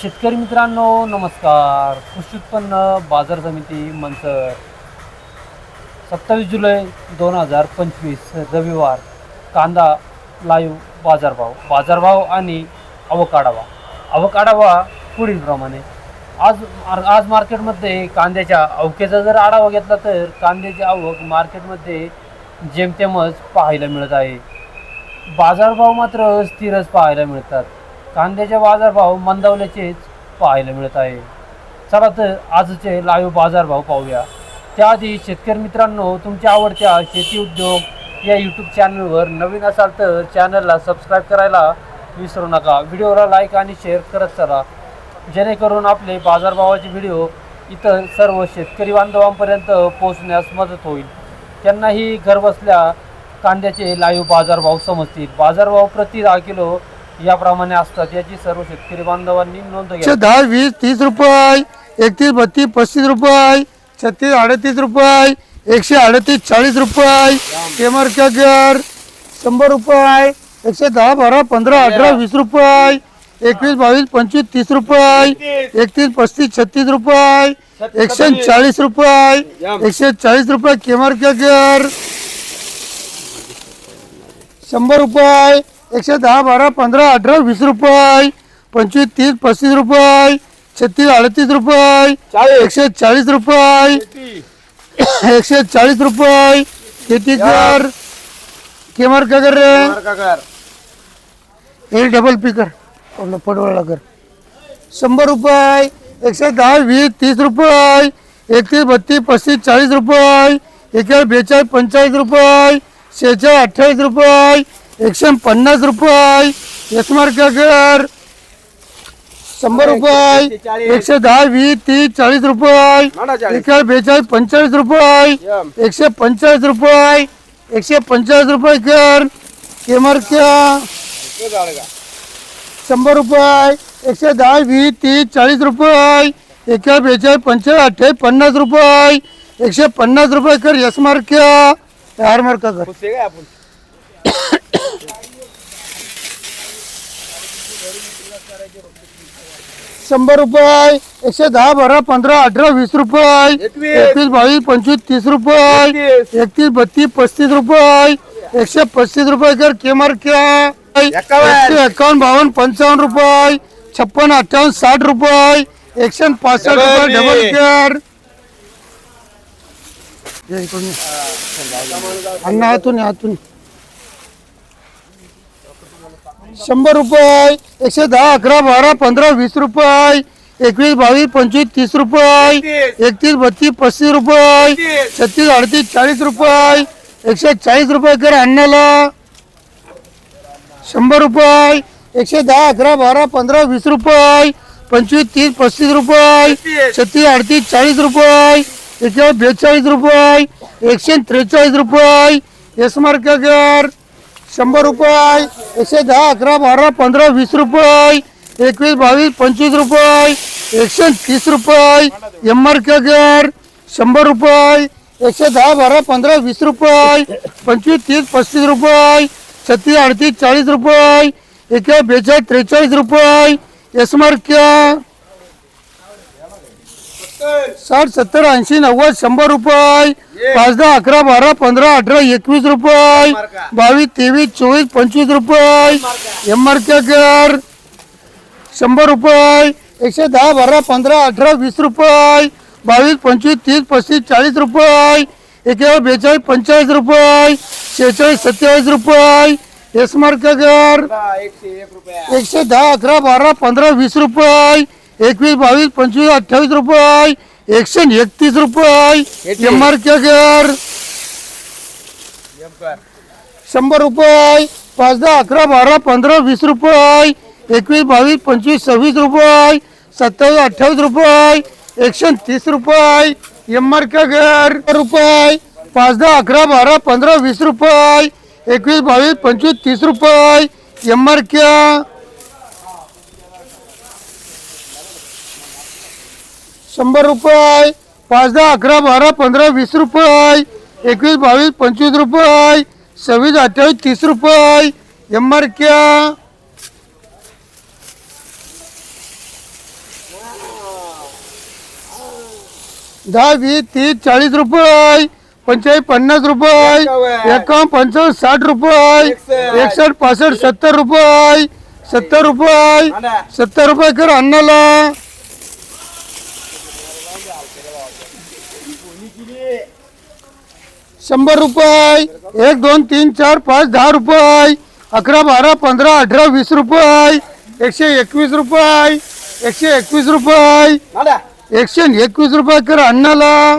शेतकरी मित्रांनो नमस्कार. कृषी उत्पन्न बाजार समिती मंचर सत्तावीस जुलै दोन हजार पंचवीस रविवार. कांदा लाईव्ह बाजारभाव. बाजारभाव आणि अवकाढावा. अवकाढावा पुढीलप्रमाणे आज आज मार्केटमध्ये कांद्याच्या अवकेचा जर आढावा घेतला तर कांद्याची आवक मार्केटमध्ये जेमतेमच पाहायला मिळत आहे. बाजारभाव मात्र स्थिरच पाहायला मिळतात. कांद्याचे बाजारभाव मंदावल्याचेच पाहायला मिळत आहे. चला तर आजचे लाईव्ह बाजारभाव पाहूया. त्याआधी शेतकरी मित्रांनो तुमच्या आवडत्या शेती उद्योग या यूट्यूब चॅनलवर नवीन असाल तर चॅनलला सबस्क्राईब करायला विसरू नका. व्हिडिओला लाईक आणि शेअर करत चला. जेणेकरून आपले बाजारभावाचे व्हिडिओ इतर सर्व शेतकरी बांधवांपर्यंत पोहोचण्यास मदत होईल. त्यांनाही घरबसल्या कांद्याचे लाईव्ह बाजारभाव समजतील. बाजारभाव प्रति दहा किलो याप्रमाणे असतात. याची सर्व शेतकरी बांधवांनी नोंद एकशे घ्या दहा वीस तीस रुपये एकतीस बत्तीस पस्तीस रुपये छत्तीस अडतीस रुपये एकशे अडतीस चाळीस रुपये केमर कॅगर शंभर रुपये एकशे दहा बारा पंधरा अठरा वीस रुपये एकवीस बावीस पंचवीस तीस रुपये एकतीस पस्तीस छत्तीस रुपये एकशे चाळीस रुपये एकशे चाळीस रुपये केमर कॅगर शंभर रुपये एकशे दहा बारा पंधरा अठरा वीस रुपये पंचवीस तीस पस्तीस रुपये छत्तीस अडतीस रुपये एकशे चाळीस रुपये एकशे चाळीस रुपये किती कर? केमर का कर रे? हे डबल पिकर पडवळला कर. शंभर रुपये एकशे दहा वीस तीस रुपये एकतीस बत्तीस पस्तीस चाळीस रुपये एकेचाळीस बेचाळीस पंचेचाळीस रुपये शेहेचाळीस अठ्ठावीस रुपये एकशे पन्नास रुपये यशमार कर शंभर रुपये एकशे दहा वीस तीस चाळीस रुपये एकेचाळीस बेचाळीस पंचेचाळीस रुपये एकशे पंचेचाळीस रुपये एकशे पंचेचाळीस रुपये कर केमर क्या शंभर रुपये एकशे दहा वीस तीस चाळीस रुपये एका बेचाळीस पंचेचाळीस अठ्ठावीस पन्नास रुपये एकशे पन्नास रुपये कर यस मार्क हार मार्क कर? शंभर रुपये एकशे दहा बारा पंधरा अठरा वीस रुपये. एकवीस. बावीस पंचवीस तीस रुपये. एकतीस. बत्तीस पस्तीस रुपये. एकशे पस्तीस रुपये कर केमार क्या एकशे एकावन्न बावन्न पंचावन्न रुपये. छप्पन अठ्ठावन्न साठ रुपये. एकशे पासष्ट रुपये डबल केअर अण्णा हातून हातून शंभर रुपये एकशे दहा अकरा बारा पंधरा वीस रुपये एकवीस बावीस पंचवीस तीस रुपये एकतीस बत्तीस पस्तीस रुपये छत्तीस अडतीस चाळीस रुपये एकशे चाळीस रुपये कर अण्णाला. शंभर रुपये एकशे दहा अकरा बारा पंधरा वीस रुपये पंचवीस तीस पस्तीस रुपये छत्तीस अडतीस चाळीस रुपये एकशे बेचाळीस रुपये एकशे त्रेचाळीस रुपये एस मार्केट शंभर रुपये एकशे दहा अकरा बारा पंधरा वीस रुपये एकवीस बावीस पंचवीस रुपये एकशे तीस रुपये एम आर केगर शंभर रुपये एकशे दहा बारा पंधरा वीस रुपये पंचवीस तीस पस्तीस रुपये छत्तीस अडतीस चाळीस रुपये एकशे बेचाळीस त्रेचाळीस रुपये एस मार्क साठ सत्तर ऐंशी नव्वद शंभर रुपये. पाच दहा अकरा बारा पंधरा अठरा एकवीस रुपये. बावीस तेवीस चोवीस पंचवीस रुपये. एम आर केकर शंभर रुपये. एकशे दहा बारा पंधरा अठरा वीस रुपये. बावीस पंचवीस तीस पस्तीस चाळीस रुपये. एकेचाळीस बेचाळीस पंचेचाळीस रुपये. शेहेचाळीस सत्तेचाळीस रुपये. एस मार्क केकर एकशे दहा अकरा बारा पंधरा वीस रुपये. एकवीस बावीस पंचवीस अठ्ठावीस रुपये. एकशे एकतीस रुपये. एम आर केकर शंभर रुपये. पाच दहा अकरा बारा पंधरा वीस रुपये. एकवीस बावीस पंचवीस सव्वीस रुपये. सत्तावीस अठ्ठावीस रुपये. एकशे तीस रुपये. एम आर केकर रुपये. पाच दहा अकरा बारा पंधरा वीस रुपये. एकवीस बावीस पंचवीस तीस रुपये. एम आर क्या शंभर रुपये. पाच दहा अकरा बारा पंधरा वीस रुपये. एकवीस बावीस पंचवीस रुपये. सव्वीस अठ्ठावीस तीस रुपये. एम आर क्या दहा वीस तीस चाळीस रुपये. पंचेचाळीस पन्नास रुपये. एकावन्न पंचावन्न साठ रुपये. एकसष्ट. पासष्ट सत्तर रुपये. सत्तर रुपये. सत्तर रुपये कर अन्नाला. शंभर रुपये. एक दोन तीन चार पाच दहा रुपये. अकरा बारा पंधरा अठरा वीस रुपये. एकशे एकवीस रुपये. एकशे एकवीस रुपये. एकशे एकवीस रुपये कर अन्नाला.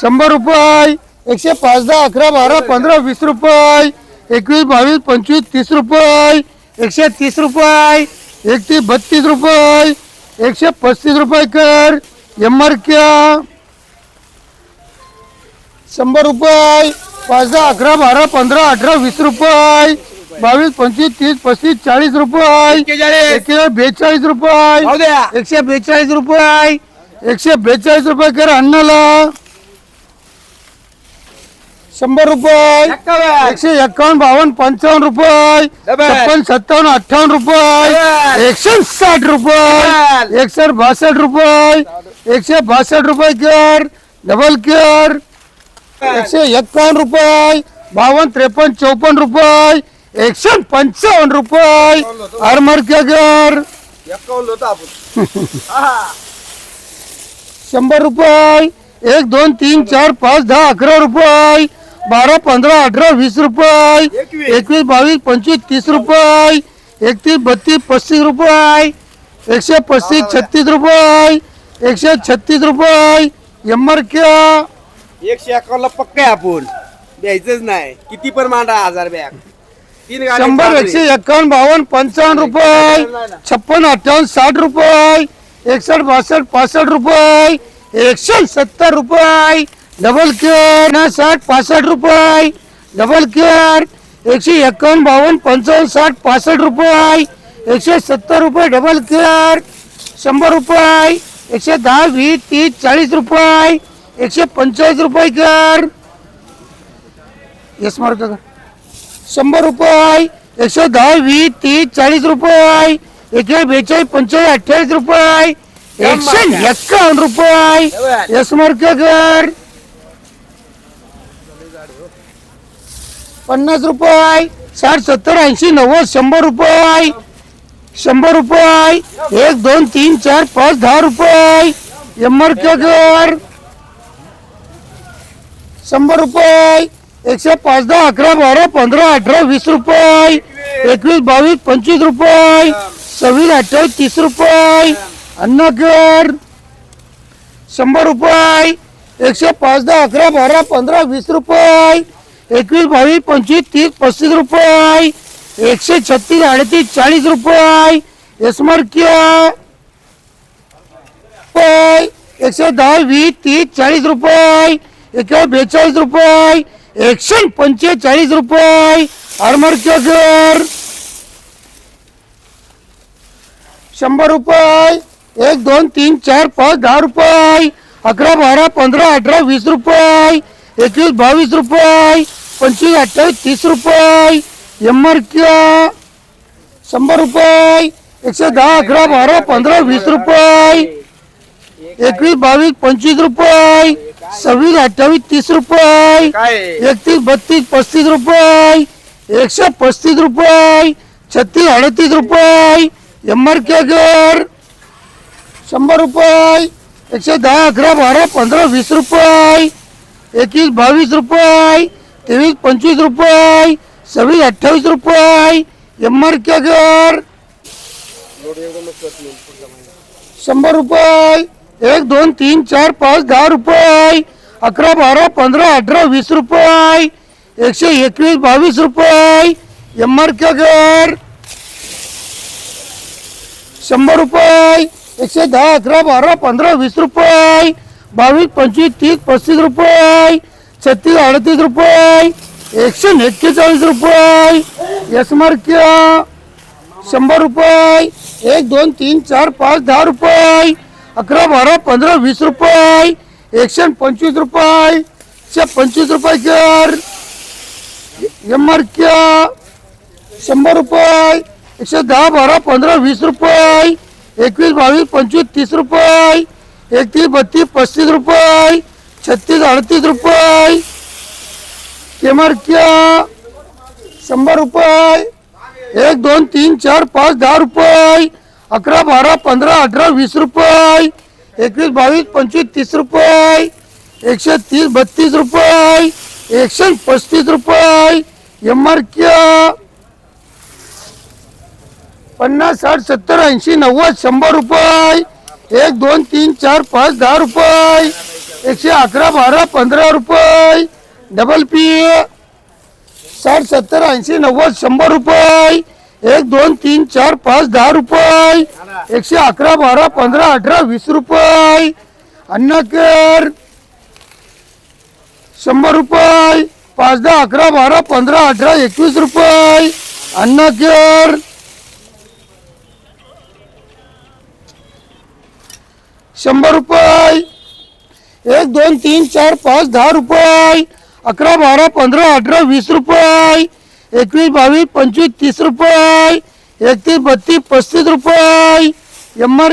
शंभर रुपये. एकशे पाच दहा अकरा बारा पंधरा वीस रुपये. एकवीस बावीस पंचवीस तीस रुपये. एकशे तीस रुपये. एकतीस बत्तीस रुपये. एकशे पस्तीस रुपये कर. एम आर क्या. शंभर रुपये. पाच दहा अकरा बारा पंधरा अठरा वीस रुपये. बावीस पंचवीस तीस पस्तीस चाळीस रुपये. एकशे बेचाळीस रुपये. एकशे बेचाळीस रुपये. एकशे बेचाळीस रुपये कर अन्नाला. शंभर रुपये. एकशे एक्कावन्न बावन्न पंचावन्न रुपये. छप्पन सत्तावन्न अठ्ठावन्न रुपये. एकशे साठ रुपये. एकशे बासष्ट रुपये. एकशे बासष्ट रुपये कर. डबल कर. एकशे एक्कावन्न रुपये बावन्न त्रेपन्न चौपन्न रुपये एकशे पंचावन्न रुपये. आरमार क्या कर शंभर रुपये एक दोन तीन चार पाच दहा अकरा रुपये बारा पंधरा अठरा वीस रुपये एकवीस. बावीस पंचवीस तीस रुपये एकतीस बत्तीस पस्तीस रुपये एकशे पस्तीस छत्तीस रुपये एकशे छत्तीस रुपये एमआर क्या एकशे अकाउंटला पक्का आहे आपण. द्यायचंच नाही. किती पण मांडा हजार बॅग. तीन गाड्या शंभर चालू आहे. एकशे एक्कावन्न बावन्न पंचावन्न रुपये. छप्पन अठ्ठावन्न साठ रुपये. एकसष्ट बासष्ट पासष्ट रुपये. एकशे सत्तर रुपये. डबल केअर साठ पासष्ट रुपये. Double care. एकशे एक्कावन्न बावन्न पंचावन्न साठ पासष्ट रुपये. एकशे सत्तर रुपये डबल केअर. शंभर रुपये. एकशे दहा वीस तीस चाळीस रुपये. एकशे पंचेचाळीस रुपये कर. येस मार्क कर शंभर रुपये. एकशे दहा वीस तीस चाळीस रुपये. एकशे बेचाळीस पंचेचाळीस अठ्ठावीस रुपये. एकशे एक्कावन्न रुपये. यस मार्क कर पन्नास रुपये. साठ सत्तर ऐंशी नव्वद शंभर रुपये. शंभर रुपये. एक दोन तीन चार पाच दहा रुपये. एम आर कर शंभर रुपये. एकशे पाच दहा अकरा बारा पंधरा अठरा वीस रुपये. एकवीस बावीस पंचवीस रुपये. सव्वीस अठ्ठावीस तीस रुपये. अन्नकर शंभर रुपये. एकशे पाच दहा अकरा बारा पंधरा वीस रुपये. एकवीस बावीस पंचवीस तीस पस्तीस रुपये. एकशे छत्तीस अडतीस चाळीस रुपये. एसमार क्या एकशे दहा वीस तीस चाळीस रुपये. एकशे बेचाळीस रुपये, एकशे पंचेचाळीस रुपये. आरमार कर शंभर रुपये, एक, दोन, तीन, चार, पाच, दहा रुपये. अकरा, बारा, पंधरा, अठरा, वीस रुपये. एकवीस, बावीस रुपये. पंचवीस, अठ्ठावीस, तीस रुपये. एम आर क्या शंभर रुपये, एकशे दहा, अकरा, बारा, पंधरा, वीस रुपये. एकवीस, बावीस, पंचवीस रुपये. सव्वीस अठ्ठावीस तीस रुपये. काय? एकतीस बत्तीस पस्तीस रुपये. एकशे पस्तीस रुपये. छत्तीस अडतीस रुपये. एम आर के कर शंभर रुपये. एकशे दहा अकरा बारा पंधरा वीस रुपये. एकवीस बावीस रुपये. तेवीस पंचवीस रुपये. सव्वीस अठ्ठावीस रुपये. एम आर के कर शंभर रुपये. एक दोन तीन चार पाच दहा रुपये. अकरा बारा पंधरा अठरा वीस रुपये. एकशे एकवीस बावीस रुपये. एम आर के कर शंभर रुपये. एकशे दहा अकरा बारा पंधरा वीस रुपये. बावीस पंचवीस तीस पस्तीस रुपये. छत्तीस अडतीस रुपये. एकशे एक्केचाळीस रुपये. एस मार शंभर रुपये. एक दोन तीन चार पाच दहा रुपये. अकरा बारा पंधरा वीस रुपये. एकशे पंचवीस रुपये. एकशे पंचवीस रुपये कर. एम आर क्या शंभर रुपये. एकशे दहा बारा पंधरा वीस रुपये. एकवीस बावीस पंचवीस तीस रुपये. एकतीस बत्तीस पस्तीस रुपये. छत्तीस अडतीस रुपये. केमारक्या शंभर रुपये. एक दोन तीन चार पाच दहा रुपये. अकरा, बारा, पंधरा, अठरा, वीस रुपये. एकवीस, बावीस, पंचवीस, तीस रुपये. एकशे तीस, बत्तीस रुपये. एकशे पस्तीस रुपये. एम आर पन्नास, साठ, सत्तर, ऐंशी, नव्वद, शंभर रुपये. एक, दोन, तीन, चार, पाच, दहा रुपये. एकशे अकरा, बारा, पंधरा रुपये. Double P. साठ, सत्तर, ऐंशी, नव्वद, शंभर रुपये. एक दोन तीन चार पाच दहा रुपये. एकशे अकरा बारा पंधरा अठरा वीस रुपये. अन्नकर. शंभर रुपये. पाच दहा अकरा बारा पंधरा अठरा एकवीस रुपये. अन्नकर. शंभर रुपये. एक दोन तीन चार पाच दहा रुपये. अकरा बारा पंधरा अठरा वीस रुपये. एकवीस बावीस पंचवीस तीस रुपये. एकतीस बत्तीस पस्तीस रुपये. एम आर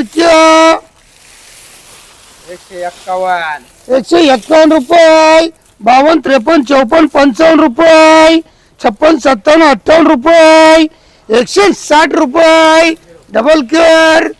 एकशे एक्कावन्न. एकशे एक्कावन्न रुपये. बावन्न त्रेपन्न चौपन्न पंचावन्न रुपये. छप्पन सत्तावन्न अठ्ठावन्न रुपये. एकशे साठ रुपये. Double care